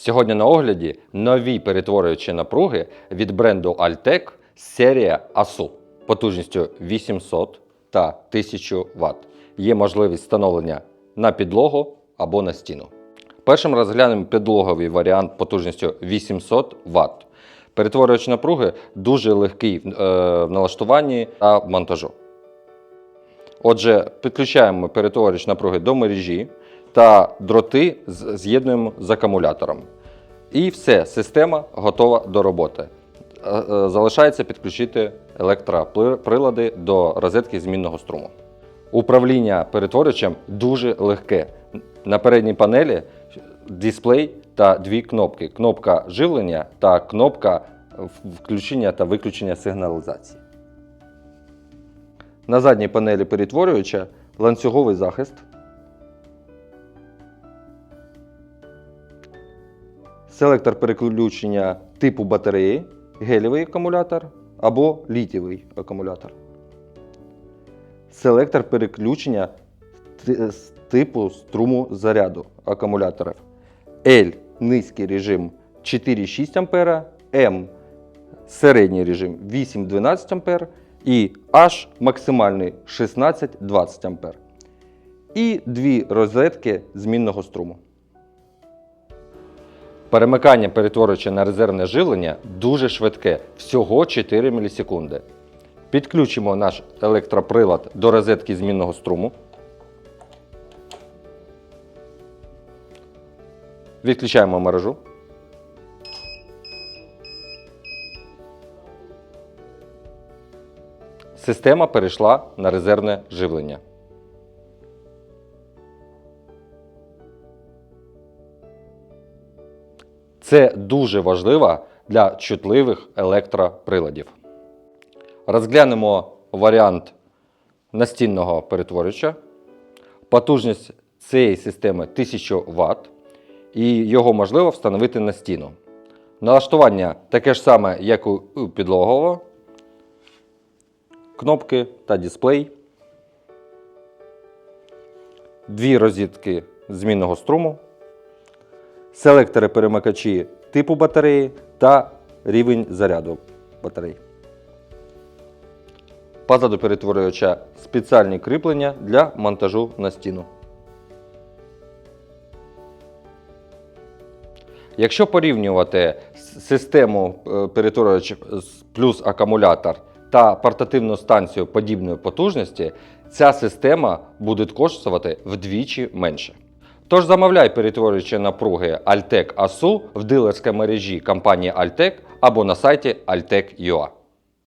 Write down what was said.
Сьогодні на огляді нові перетворюючі напруги від бренду Altec серія ASU потужністю 800 та 1000 Вт. Є можливість встановлення на підлогу або на стіну. Першим розглянемо підлоговий варіант потужністю 800 Вт. Перетворювач напруги дуже легкий в е, налаштуванні та монтажу. Отже, підключаємо перетворювач напруги до мережі та дроти з'єднуємо з акумулятором. І все, система готова до роботи. Е, е, Залишається підключити електроприлади до розетки змінного струму. Управління перетворювачем дуже легке. На передній панелі дисплей та дві кнопки: кнопка живлення та кнопка включення та виключення сигналізації. На задній панелі перетворювача ланцюговий захист. Селектор переключення типу батареї, гелєвий акумулятор або літієвий акумулятор. Селектор переключення з типу струму заряду акумуляторів. L низький режим 4,6 А, M середній режим 8-12 А і H максимальний 16-20 А. І дві розетки змінного струму. Перемикання перетворюючи на резервне живлення дуже швидке, всього 4 мілісекунди. Підключимо наш електроприлад до розетки змінного струму. Відключаємо мережу. Система перейшла на резервне живлення. Це дуже важливо для чутливих електроприладів. Розглянемо варіант настінного перетворювача. Потужність цієї системи 1000 Вт, і його можливо встановити на стіну. Налаштування таке ж саме, як у підлогового. Кнопки та дисплей. Дві розітки змінного струму селектори перемикачі типу батареї та рівень заряду батарей. Позаду перетворювача спеціальні кріплення для монтажу на стіну. Якщо порівнювати систему е, перетворювач плюс акумулятор та портативну станцію подібної потужності, ця система буде коштувати вдвічі менше. Тож замовляй перетворюючи напруги Altec ASU в дилерській мережі компанії Altec або на сайті altec.ua.